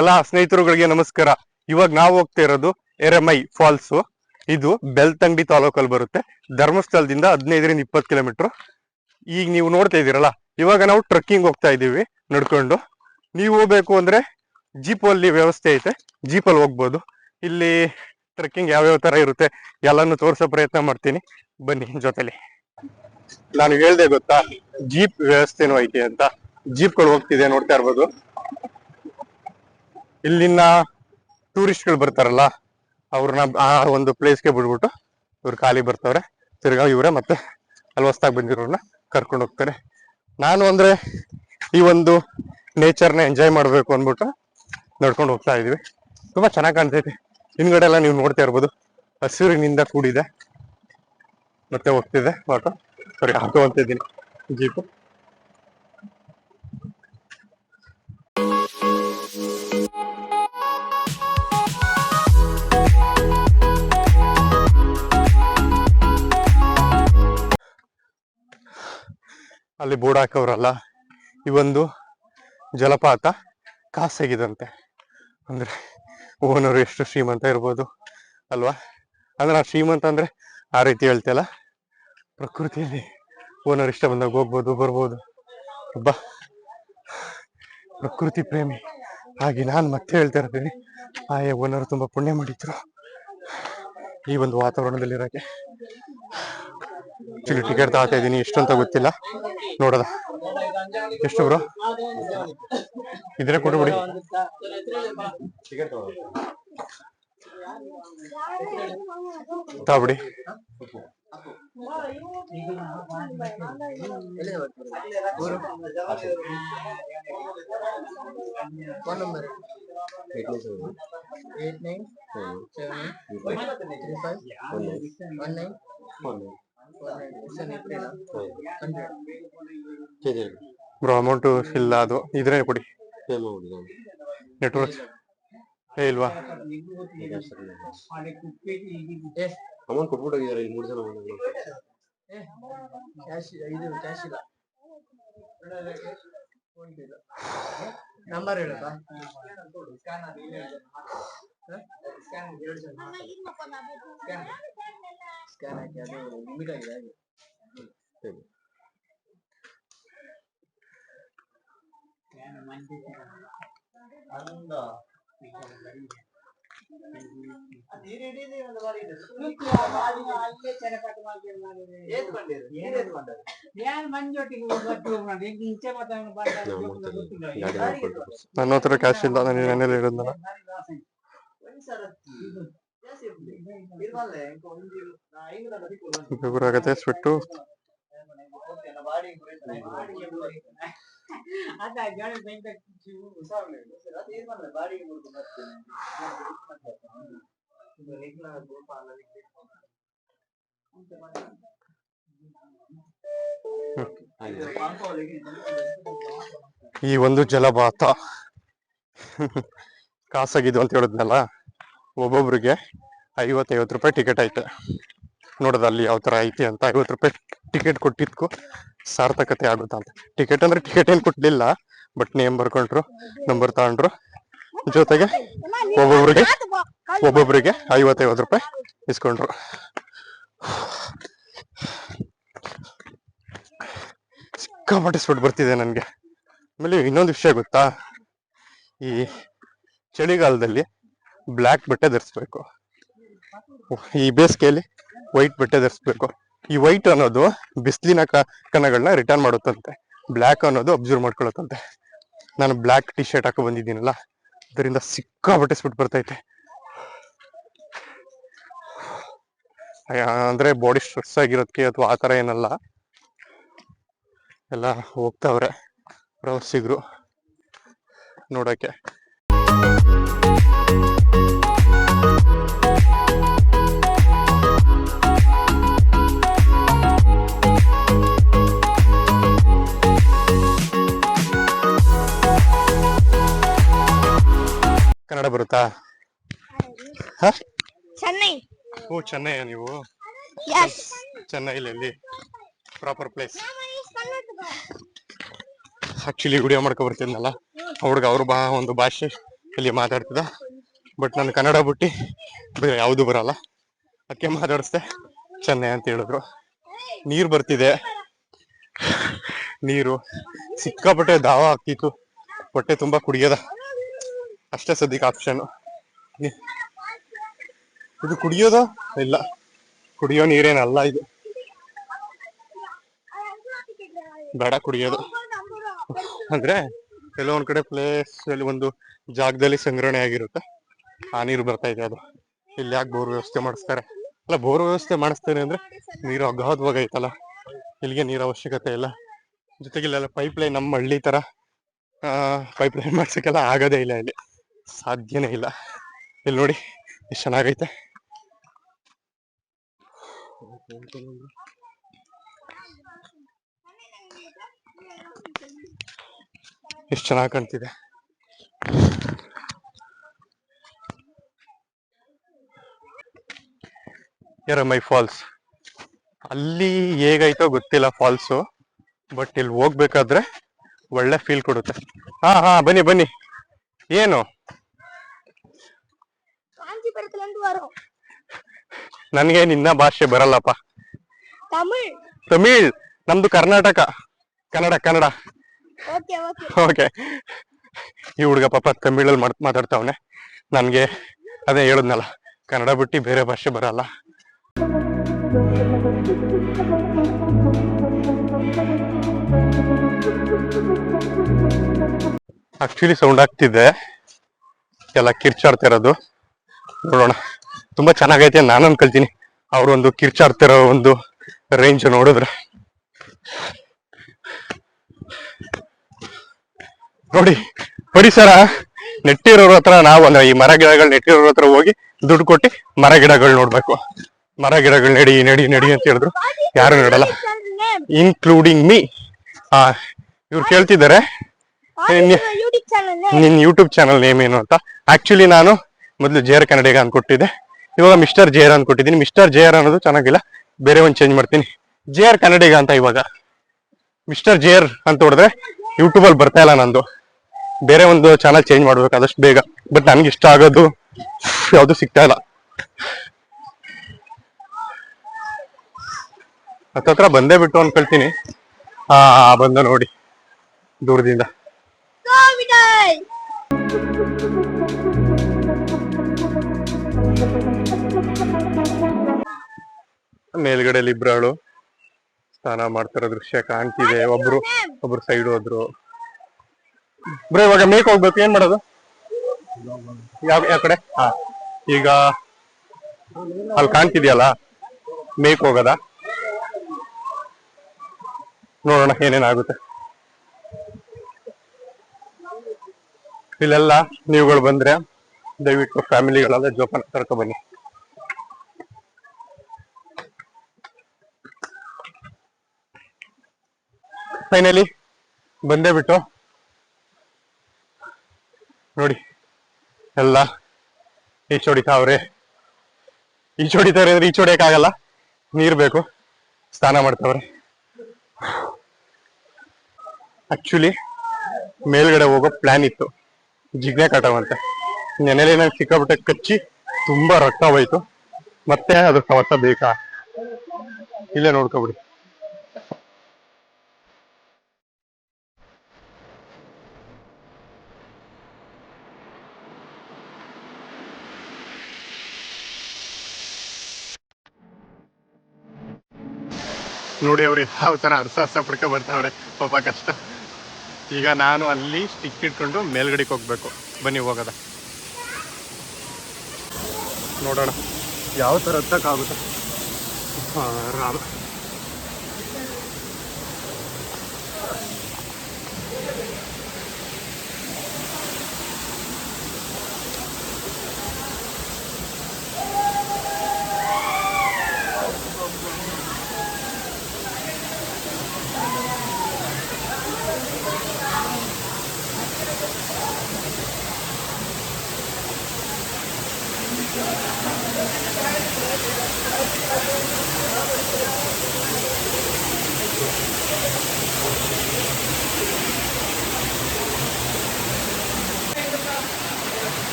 ಎಲ್ಲಾ ಸ್ನೇಹಿತರುಗಳಿಗೆ ನಮಸ್ಕಾರ. ಇವಾಗ ನಾವು ಹೋಗ್ತಾ ಇರೋದು ಎರೆಮೈ ಫಾಲ್ಸ್. ಇದು ಬೆಲ್ತಂಗಡಿ ತಾಲೂಕಲ್ಲಿ ಬರುತ್ತೆ. ಧರ್ಮಸ್ಥಳದಿಂದ ಹದಿನೈದರಿಂದ ಇಪ್ಪತ್ತು ಕಿಲೋಮೀಟರ್. ಈಗ ನೀವು ನೋಡ್ತಾ ಇದ್ದೀರಲ್ಲ, ಇವಾಗ ನಾವು ಟ್ರಕ್ಕಿಂಗ್ ಹೋಗ್ತಾ ಇದ್ದೀವಿ ನಡ್ಕೊಂಡು. ನೀವು ಹೋಗ್ಬೇಕು ಅಂದ್ರೆ ಜೀಪ್ ಅಲ್ಲಿ ವ್ಯವಸ್ಥೆ ಐತೆ. ಜೀಪಲ್ಲಿ ಹೋಗ್ಬೋದು. ಇಲ್ಲಿ ಟ್ರೆಕ್ಕಿಂಗ್ ಯಾವ್ಯಾವ ತರ ಇರುತ್ತೆ ಎಲ್ಲಾನು ತೋರಿಸೋ ಪ್ರಯತ್ನ ಮಾಡ್ತೀನಿ. ಬನ್ನಿ ಜೊತೆಲಿ. ನಾನು ಹೇಳ್ದೆ ಗೊತ್ತಾ, ಜೀಪ್ ವ್ಯವಸ್ಥೆನೂ ಐತೆ ಅಂತ. ಜೀಪ್ಗಳು ಹೋಗ್ತಿದೆ ನೋಡ್ತಾ ಇರ್ಬೋದು. ಇಲ್ಲಿನ ಟೂರಿಸ್ಟ್ಗಳು ಬರ್ತಾರಲ್ಲ, ಅವ್ರನ್ನ ಆ ಒಂದು ಪ್ಲೇಸ್ಗೆ ಬಿಡ್ಬಿಟ್ಟು ಇವ್ರು ಖಾಲಿ ಬರ್ತವ್ರೆ. ತಿರ್ಗಾ ಇವರೇ ಮತ್ತೆ ಅಲ್ಲಿ ಹೊಸ್ದಾಗಿ ಬಂದಿರೋರನ್ನ ಕರ್ಕೊಂಡು ಹೋಗ್ತಾರೆ. ನಾನು ಅಂದ್ರೆ ಈ ಒಂದು ನೇಚರ್ನ ಎಂಜಾಯ್ ಮಾಡಬೇಕು ಅಂದ್ಬಿಟ್ಟು ನಡ್ಕೊಂಡು ಹೋಗ್ತಾ ಇದೀವಿ ತುಂಬಾ ಚೆನ್ನಾಗಿ ಕಾಣ್ತೈತಿ. ಹಿಂದ್ಗಡೆ ಎಲ್ಲ ನೀವು ನೋಡ್ತಾ ಇರ್ಬೋದು, ಹಸಿರಿನಿಂದ ಕೂಡಿದೆ. ಮತ್ತೆ ಹೋಗ್ತಿದೆ ಆಟೋ ಸರಿ ಆಟೋ ಅಂತ ಇದ್ದೀನಿ. ಜೀಪು ಅಲ್ಲಿ ಬೋರ್ಡ್ ಈ ಒಂದು ಜಲಪಾತ ಖಾಸಗಿದಂತೆ. ಅಂದ್ರೆ ಓನರು ಎಷ್ಟು ಶ್ರೀಮಂತ ಇರ್ಬೋದು ಅಲ್ವಾ? ಅಂದ್ರೆ ಆ ಶ್ರೀಮಂತ ಅಂದ್ರೆ ಆ ರೀತಿ ಹೇಳ್ತಿಯಲ್ಲ, ಪ್ರಕೃತಿಯಲ್ಲಿ ಓನರ್ ಇಷ್ಟ ಬಂದಾಗ ಹೋಗ್ಬೋದು, ಬರ್ಬೋದು. ಒಬ್ಬ ಪ್ರಕೃತಿ ಪ್ರೇಮಿ ಹಾಗೆ ನಾನು ಮತ್ತೆ ಹೇಳ್ತಾ ಇರ್ತೀನಿ. ಆಯಾ, ಓನರ್ ತುಂಬ ಪುಣ್ಯ ಮಾಡಿದ್ರು ಈ ಒಂದು ವಾತಾವರಣದಲ್ಲಿ ಇರಕ್ಕೆ ಆಕ್ಚುಲಿ ಟಿಕೆಟ್ ತಗೋತಾ ಇದ್ದೀನಿ ಎಷ್ಟು ಅಂತ ಗೊತ್ತಿಲ್ಲ. ನೋಡೋದ ಎಷ್ಟು ಬ್ರೋ ಇದ್ರೆ ಕೊಟ್ಬಿಡಿ ತಗೊಬಿಡಿ phone number eight nine seven three five one nine one nine bro amount ಇಲ್ಲ ಅದು. ಇದ್ರೆ ಕೊಡಿ. ನೆಟ್ವರ್ಕ್ ಏ ಇಲ್ವಾ? ಅಮೌಂಟ್ ಕೊಟ್ಬಿಟ್ಟು ಹೋಗಿದ್ದಾರೆ ಇಲ್ಲಿ ಮೂರು ಜನ. ಕ್ಯಾಶ್ ಇದು ಕ್ಯಾಶ್ ಇಲ್ಲ. ನಂಬರ್ ಹೇಳಪ್ಪ ಸ್ಕ್ಯಾನ್ ಹಾಕಿ ಅದು ಲಿಮಿಟ್ ಆಗಿದೆ ಹಾಗೆ ಗಾಡಿ ಮಾಡ್ಕೊಂಡು ನನ್ನ ಹತ್ರ ಕ್ಯಾಶ್ ಇಲ್ಲ ನಾನು ಮನೇಲಿ ಇರೋದಲ್ಲ. ಆಗತ್ತೆ ಸ್ವೆಟ್ಟು ಈ ಒಂದು ಜಲಪಾತ. ಖಾಸಗಿದು ಅಂತ ಹೇಳಿದ್ನಲ್ಲ, ಒಬ್ಬೊಬ್ರಿಗೆ ಐವತ್ತೈವತ್ತು ರೂಪಾಯಿ ಟಿಕೆಟ್ ಐತೆ. ನೋಡೋದು ಅಲ್ಲಿ ಯಾವ ಥರ ಐತಿ ಅಂತ ಐವತ್ತು ರೂಪಾಯಿ ಟಿಕೆಟ್ ಕೊಟ್ಟಿದ್ಕು. ಸಾರ್ಥಕತೆ ಆಗುತ್ತಾ ಅಂತ. ಟಿಕೆಟ್ ಅಂದ್ರೆ ಟಿಕೆಟ್ ಏನು ಕೊಟ್ಟಲಿಲ್ಲ ಬಟ್ ನೇಮ್ ಬರ್ಕೊಂಡ್ರು ನಂಬರ್ ತಗೊಂಡ್ರು. ಜೊತೆಗೆ ಒಬ್ಬೊಬ್ರಿಗೆ ಒಬ್ಬೊಬ್ರಿಗೆ ಐವತ್ತೈವತ್ತು ರೂಪಾಯಿ ಇಸ್ಕೊಂಡ್ರು. ಸಿಕ್ಕಾಪಟ್ಟೆ ಸ್ವೆಟ್ ಬರ್ತಿದೆ ನನಗೆ. ಆಮೇಲೆ ಇನ್ನೊಂದು ವಿಷಯ ಗೊತ್ತಾ? ಈ ಚಳಿಗಾಲದಲ್ಲಿ ಬ್ಲ್ಯಾಕ್ ಬಟ್ಟೆ ಧರಿಸ್ಬೇಕು. ಈ ಬೇಸಿಗೆಯಲ್ಲಿ ವೈಟ್ ಬಟ್ಟೆ ಧರಿಸ್ಬೇಕು. ಈ ವೈಟ್ ಅನ್ನೋದು ಬಿಸಿಲಿನ ಕಣಗಳನ್ನ ರಿಟರ್ನ್ ಮಾಡುತ್ತಂತೆ. ಬ್ಲ್ಯಾಕ್ ಅನ್ನೋದು ಅಬ್ಸರ್ವ್ ಮಾಡ್ಕೊಳತ್ತಂತೆ ನಾನು ಬ್ಲ್ಯಾಕ್ ಟಿ ಶರ್ಟ್ ಹಾಕೋ ಬಂದಿದ್ದೀನಲ್ಲ, ಅದರಿಂದ ಸಿಕ್ಕಾಪಟ್ಟೆ ಸ್ಪಿಟ್ ಬರ್ತೈತೆ ಅಂದ್ರೆ ಬಾಡಿ ಸ್ಟ್ರೆಸ್ ಆಗಿರೋದಕ್ಕೆ ಅಥವಾ ಆ ಥರ ಏನಲ್ಲ. ಎಲ್ಲ ಹೋಗ್ತಾವ್ರೆ, ಪ್ರವಾಸಿಗರು. ನೋಡಕ್ಕೆ ಬರುತ್ತಾ? ಹ? ಚೆನ್ನೈ. ಓ ಚೆನ್ನೈ ನೀವು? ಚೆನ್ನೈಲಿ ಪ್ರಾಪರ್ ಪ್ಲೇಸ್ ಆಕ್ಚುಲಿ ವಿಡಿಯೋ ಮಾಡ್ಕೊ ಬರ್ತಿದ್ನಲ್ಲ? ಹುಡುಗ ಅವ್ರ ಬಾ ಒಂದು ಭಾಷೆ ಇಲ್ಲಿ ಮಾತಾಡ್ತಿದ್ದ. ಬಟ್ ನಾನು ಕನ್ನಡ ಬಿಟ್ಟು ಬೇರೆ ಯಾವುದು ಬರಲ್ಲ. ಅದಕ್ಕೆ ಮಾತಾಡಿಸ್ದೆ ಚೆನ್ನೈ ಅಂತ ಹೇಳಿದ್ರು. ನೀರು ಬರ್ತಿದೆ. ನೀರು. ಸಿಕ್ಕಾಪಟ್ಟೆ ದಾವ ಆಗ್ತಿತ್ತು. ಹೊಟ್ಟೆ ತುಂಬಾ ಕುಡಿಯೋದ. ಅಷ್ಟೇ ಸದ್ಯಕ್ಕೆ ಆಪ್ಷನ್ ಇದು ಕುಡಿಯೋದ? ಇಲ್ಲ. ಕುಡಿಯೋ ನೀರೇನಲ್ಲ ಇದು. ಬೇಡ ಕುಡಿಯೋದು. ಅಂದ್ರೆ ಕೆಲವೊಂದ್ ಕಡೆ ಪ್ಲೇಸ್ ಅಲ್ಲಿ ಒಂದು ಜಾಗದಲ್ಲಿ ಸಂಗ್ರಹಣೆ ಆಗಿರುತ್ತೆ. ಆ ನೀರು ಬರ್ತಾ ಇದೆ ಅದು. ಇಲ್ಲಿ ಯಾಕೆ ಬೋರ್ ವ್ಯವಸ್ಥೆ ಮಾಡಿಸ್ತಾರೆ? ಅಲ್ಲ, ಬೋರ್ ವ್ಯವಸ್ಥೆ ಮಾಡಿಸ್ತಾರೆ ಅಂದ್ರೆ ನೀರು ಅಗಾಧವಾಗಿ ಐತಲ್ಲ. ಇಲ್ಲಿಗೆ ನೀರು ಅವಶ್ಯಕತೆ ಇಲ್ಲ. ಜೊತೆಗೆ ಇಲ್ಲೆಲ್ಲ ಪೈಪ್ ಲೈನ್ ನಮ್ಮ ಹಳ್ಳಿ ತರ ಪೈಪ್ ಲೈನ್ ಮಾಡ್ಸಕ್ಕೆಲ್ಲ ಆಗೋದೇ ಇಲ್ಲ ಇಲ್ಲಿ. ಸಾಧ್ಯನೇ ಇಲ್ಲ. ಇಲ್ಲಿ ನೋಡಿ ಎಷ್ಟು ಚೆನ್ನಾಗೈತೆ. ಎಷ್ಟು ಚೆನ್ನಾಗಿ ಕಾಣ್ತಿದೆ. ಎರಮೈ ಫಾಲ್ಸ್. ಅಲ್ಲಿ ಹೇಗೈತೋ ಗೊತ್ತಿಲ್ಲ ಫಾಲ್ಸು, ಬಟ್ ಇಲ್ಲಿ ಹೋಗ್ಬೇಕಾದ್ರೆ ಒಳ್ಳೆ ಫೀಲ್ ಕೊಡುತ್ತೆ. ಹಾ ಹಾ, ಬನ್ನಿ ಬನ್ನಿ. ಏನು? ನನ್ಗೆ ನಿನ್ನ ಭಾಷೆ ಬರಲ್ಲಪ್ಪ. ತಮಿಳ್. ತಮಿಳ್ ನಮ್ದು ಕರ್ನಾಟಕ. ಕನ್ನಡ ಕನ್ನಡ. ಓಕೆ ಈ ಹುಡುಗ ಪಾಪ ತಮಿಳಲ್ಲಿ ಮಾತಾಡ್ತಾವನೆ. ನನಗೆ ಅದೇ ಹೇಳಿದ್ನಲ್ಲ ಕನ್ನಡ ಬಿಟ್ಟು ಬೇರೆ ಭಾಷೆ ಬರಲ್ಲ. ಆಕ್ಚುಲಿ ಸೌಂಡ್ ಆಗ್ತಿದೆ. ಎಲ್ಲ ಕಿರ್ಚಾಡ್ತಿರೋದು ನೋಡೋಣ. ತುಂಬಾ ಚೆನ್ನಾಗೈತೆ ನಾನು ಅನ್ಕೊಳ್ತೀನಿ. ಅವ್ರೊಂದು ಕಿರ್ಚಾಡ್ತಿರೋ ಒಂದು ರೇಂಜ್ ನೋಡಿದ್ರೆ. ನೋಡಿ ಪರಿಸರ ನೆಟ್ಟಿರೋರ ಹತ್ರ ನಾವು ಅಂದ್ರೆ ಈ ಮರ ಗಿಡಗಳು ನೆಟ್ಟಿರೋರ ಹತ್ರ ಹೋಗಿ ದುಡ್ಡು ಕೊಟ್ಟು ಮರ ಗಿಡಗಳು ನೋಡ್ಬೇಕು. ಮರ ಗಿಡಗಳು ನಡಿ ನಡಿ ನಡಿ ಅಂತ ಹೇಳಿದ್ರು. ಯಾರು ನೋಡಲ್ಲ. ಇನ್ಕ್ಲೂಡಿಂಗ್ ಮೀ ಆ ಇವ್ರು ಕೇಳ್ತಿದ್ದಾರೆ. ನಿನ್ ಯೂಟ್ಯೂಬ್ ಚಾನಲ್ ನೇಮ್ ಏನು ಅಂತ. ಆಕ್ಚುಲಿ ನಾನು ಮೊದಲು ಜೇರ್ ಕನ್ನಡಿಗ ಅನ್ಕೊಟ್ಟಿದ್ದೆ. ಇವಾಗ ಮಿಸ್ಟರ್ ಜೇರ್ ಅನ್ಕೊಟ್ಟಿದ್ದೀನಿ. ಮಿಸ್ಟರ್ ಜೇರ್ ಅನ್ನೋದು ಚೆನ್ನಾಗಿಲ್ಲ. ಬೇರೆ ಒಂದು ಚೇಂಜ್ ಮಾಡ್ತೀನಿ. ಜೇರ್ ಕನ್ನಡಿಗ ಅಂತ ಇವಾಗ. ಮಿಸ್ಟರ್ ಜೇರ್ ಅಂತ ಹೊಡೆದ್ರೆ ಯೂಟ್ಯೂಬಲ್ಲಿ ಬರ್ತಾ ಇಲ್ಲ ನಂದು. ಬೇರೆ ಒಂದು ಚಾನಲ್ ಚೇಂಜ್ ಮಾಡ್ಬೇಕು ಆದಷ್ಟು ಬೇಗ. ಬಟ್ ನನಗೆ ಇಷ್ಟ ಆಗೋದು ಯಾವುದು ಸಿಗ್ತಾ ಇಲ್ಲ. ಹತ್ತತ್ರ ಬಂದೇ ಬಿಟ್ಟು ಅನ್ಕೊಳ್ತೀನಿ. ಹಾ ಬಂದ ನೋಡಿ. ದೂರದಿಂದ. ಮೇಲ್ಗಡೆ ಇಬ್ರಾಳು ಸ್ನಾನ ಮಾಡ್ತಿರೋ ದೃಶ್ಯ ಕಾಣ್ತಿದೆ. ಒಬ್ರು ಒಬ್ರು ಸೈಡ್ ಹೋದ್ರು. ಬ್ರೋ ಇವಾಗ ಮೇಕ್ ಹೋಗ್ಬೇಕು. ಏನ್ ಮಾಡೋದು? ಯಾವ ಯಾವ ಕಡೆ? ಹಾ. ಈಗ ಅಲ್ಲಿ ಕಾಣ್ತಿದ್ಯಲ್ಲ? ಮೇಕ್ ಹೋಗದ? ನೋಡೋಣ ಏನೇನಾಗುತ್ತೆ. ಇಲ್ಲೆಲ್ಲ ನೀವುಗಳು ಬಂದ್ರೆ ದಯವಿಟ್ಟು ಫ್ಯಾಮಿಲಿಗಳೆಲ್ಲ ಜೋಪಾನ ಕರ್ಕೊ ಬನ್ನಿ. ಫೈನಲಿ ಬಂದೇ ಬಿಟ್ಟು ನೋಡಿ, ಎಲ್ಲ ಈಚ್ ಹೊಡಿತಾವ್ರೆ ಈಚ್ ಹೊಡಿತಾವ್ರೆ ಅಂದ್ರೆ ಈಚ್ ಹೊಡಿಯಕ್ಕಾಗಲ್ಲ ನೀರ್ ಬೇಕು, ಸ್ನಾನ ಮಾಡ್ತಾವ್ರೆ. ಆಕ್ಚುಲಿ ಮೇಲ್ಗಡೆ ಹೋಗೋ ಪ್ಲಾನ್ ಇತ್ತು. ಜಿಗ್ನೆ ಕಟಾವಂತೆ. ನೆನೆಲೆ ನಂಗೆ ಸಿಕ್ಕಾಪಟ್ಟೆ ಕಚ್ಚಿ ತುಂಬಾ ರಕ್ತ ಹೋಯ್ತು. ಮತ್ತೆ ಅದು ಕವತ ಬೇಕಾ? ಇಲ್ಲೇ ನೋಡ್ಕೊಬಿಡಿ. ನೋಡಿ ಅವ್ರಿ ಯಾವ ತರ ಅರ್ಸ ಅರ್ಸ ಪಡ್ಕೊ ಬರ್ತಾವ್ರೆ. ಪಾಪ ಕಷ್ಟ. ಈಗ ನಾನು ಅಲ್ಲಿ ಸ್ಟಿಕ್ ಇಟ್ಕೊಂಡು ಮೇಲ್ಗಡೆಗೆ ಹೋಗ್ಬೇಕು. ಬನ್ನಿ ಹೋಗೋದ ನೋಡೋಣ. ಯಾವ ಥರ ಹತ್ತಕ್ಕಾಗುತ್ತೆ ಹಾಂ ರಾಮ.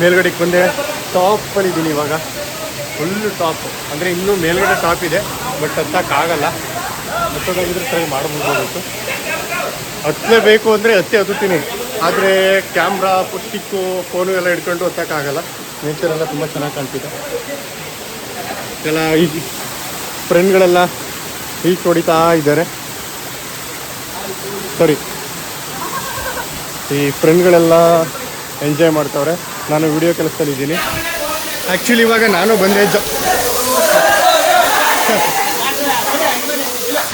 ಮೇಲ್ಗಡೆಗೆ ಬಂದೆ. ಟಾಪಲ್ಲಿ ಇದ್ದೀನಿ ಇವಾಗ. ಫುಲ್ಲು ಟಾಪ್ ಅಂದರೆ ಇನ್ನೂ ಮೇಲ್ಗಡೆ ಟಾಪ್ ಇದೆ ಬಟ್ ಹತ್ತಕ್ಕಾಗಲ್ಲ ಹತ್ತೋದಾಗಿದ್ರೆ ಟ್ರೈ ಮಾಡಬಹುದು ಹತ್ತಲೇಬೇಕು ಅಂದರೆ ಹತ್ತಿ ಹತ್ತುತ್ತೀನಿ. ಆದರೆ ಕ್ಯಾಮ್ರಾ ಪುಸ್ತಿಕ್ಕು ಫೋನು ಎಲ್ಲ ಹಿಡ್ಕೊಂಡು ಹತ್ತಕ್ಕಾಗಲ್ಲ ನೇಚರ್ ಎಲ್ಲ ತುಂಬ ಚೆನ್ನಾಗಿ ಕಾಣ್ತಿದೆ. ಎಲ್ಲ ಈ ಫ್ರೆಂಡ್ಗಳೆಲ್ಲ ಈಜ್ ಹೊಡಿತಾ ಇದ್ದಾರೆ. ಸರಿ ಈ ಫ್ರೆಂಡ್ಗಳೆಲ್ಲ ಎಂಜಾಯ್ ಮಾಡ್ತಾವ್ರೆ. ನಾನು ವಿಡಿಯೋ ಕೆಲಸದಲ್ಲಿ ಇದ್ದೀನಿ. ಆ್ಯಕ್ಚುಲಿ ಇವಾಗ ನಾನು ಬಂದೆ ಜ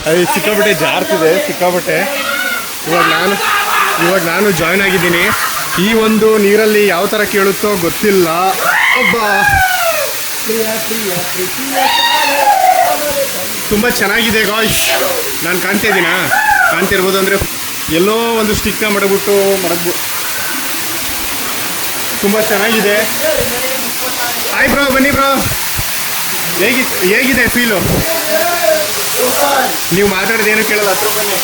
ಅದು ಸಿಕ್ಕಾಬಟ್ಟೆ ಜಾರ್ತಿದೆ ಸಿಕ್ಕಾಬಟ್ಟೆ ಇವಾಗ ನಾನು ಇವಾಗ ನಾನು ಜಾಯ್ನ್ ಆಗಿದ್ದೀನಿ. ಈ ಒಂದು ನೀರಲ್ಲಿ ಯಾವ ಥರ ಕೇಳುತ್ತೋ ಗೊತ್ತಿಲ್ಲ. ಒಬ್ಬ ತುಂಬ ಚೆನ್ನಾಗಿದೆ ಗಾಯ್ಸ್ ನಾನು ಕಾಣ್ತಾ ಇದ್ದೀನಾ? ಕಾಣ್ತಿರ್ಬೋದು ಅಂದರೆ ಎಲ್ಲೋ ಒಂದು ಸ್ಟಿಕ್ನ ಮಡಗ್ಬಿಟ್ಟು ಮಡಗ್ಬು ತುಂಬ ಚೆನ್ನಾಗಿದೆ. ಹಾಯ್ ಬ್ರೋ ಬನ್ನಿ ಬ್ರೋ. ಹೇಗಿತ್ತು ಹೇಗಿದೆ ಫೀಲು? ನೀವು ಮಾತಾಡಿದ ಏನು ಕೇಳಲ್ಲ ಹತ್ರ ಬನ್ನಿ.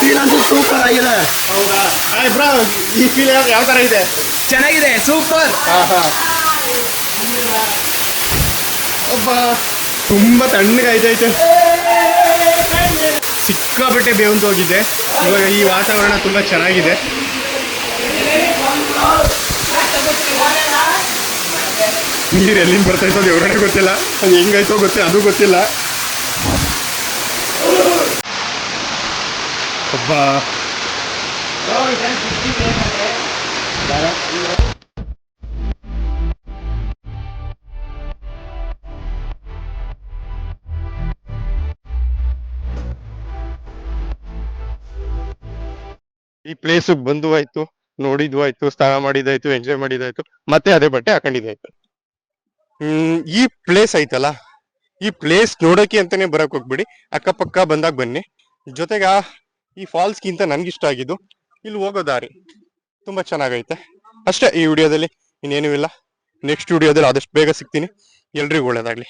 ಫೀಲ್ ಅಂತೂ ಸೂಪರ್ ಆಗಿದೆ. ಹೌದಾ? ಆಯ್ ಬ್ರೋ ಈ ಫೀಲ್ ಯಾವ ಥರ ಇದೆ? ಚೆನ್ನಾಗಿದೆ ಸೂಪರ್ ಹಾಂ ಹಾಂ. ಒಬ್ಬ ತುಂಬ ತಣ್ಣಗಾಯ್ತೈತೆ ಸಿಕ್ಕಾಪಟ್ಟೆ ಬೇವಂತ ಹೋಗಿದ್ದೆ ಇವಾಗ ಈ ವಾತಾವರಣ ತುಂಬ ಚೆನ್ನಾಗಿದೆ. ನೀರು ಎಲ್ಲಿಂದ ಬರ್ತಾ ಅದು ಹೊರಗಡೆ ಗೊತ್ತಿಲ್ಲ. ಅದು ಹೆಂಗಾಯ್ತೋ ಗೊತ್ತಿಲ್ಲ ಅದು ಗೊತ್ತಿಲ್ಲ. ಒಬ್ಬ ಈ ಪ್ಲೇಸ್ ಬಂದು ಆಯ್ತು. ನೋಡಿದ್ವು ಆಯ್ತು ಸ್ನಾನ ಮಾಡಿದಾಯ್ತು ಎಂಜಾಯ್ ಮಾಡಿದಾಯ್ತು ಮತ್ತೆ ಅದೇ ಬಟ್ಟೆ ಹಾಕೊಂಡಿದ್ದಾಯ್ತು. ಹ್ಮ್, ಈ ಪ್ಲೇಸ್ ಐತಲ್ಲ, ಈ ಪ್ಲೇಸ್ ನೋಡೋಕೆ ಅಂತಾನೆ ಬರಕ್ ಹೋಗ್ಬಿಡಿ. ಅಕ್ಕಪಕ್ಕ ಬಂದಾಗ ಬನ್ನಿ. ಜೊತೆಗೆ ಆ, ಈ ಫಾಲ್ಸ್ಗಿಂತ ನನ್ಗಿಷ್ಟ ಆಗಿದ್ದು, ಇಲ್ಲಿ ಹೋಗೋ ದಾರಿ ತುಂಬಾ ಚೆನ್ನಾಗೈತೆ. ಅಷ್ಟೇ ಈ ವಿಡಿಯೋದಲ್ಲಿ ಇನ್ನೇನು ಇಲ್ಲ. ನೆಕ್ಸ್ಟ್ ವಿಡಿಯೋದಲ್ಲಿ ಆದಷ್ಟು ಬೇಗ ಸಿಗ್ತೀನಿ. ಎಲ್ರಿಗೂ ಒಳ್ಳೇದಾಗ್ಲಿ.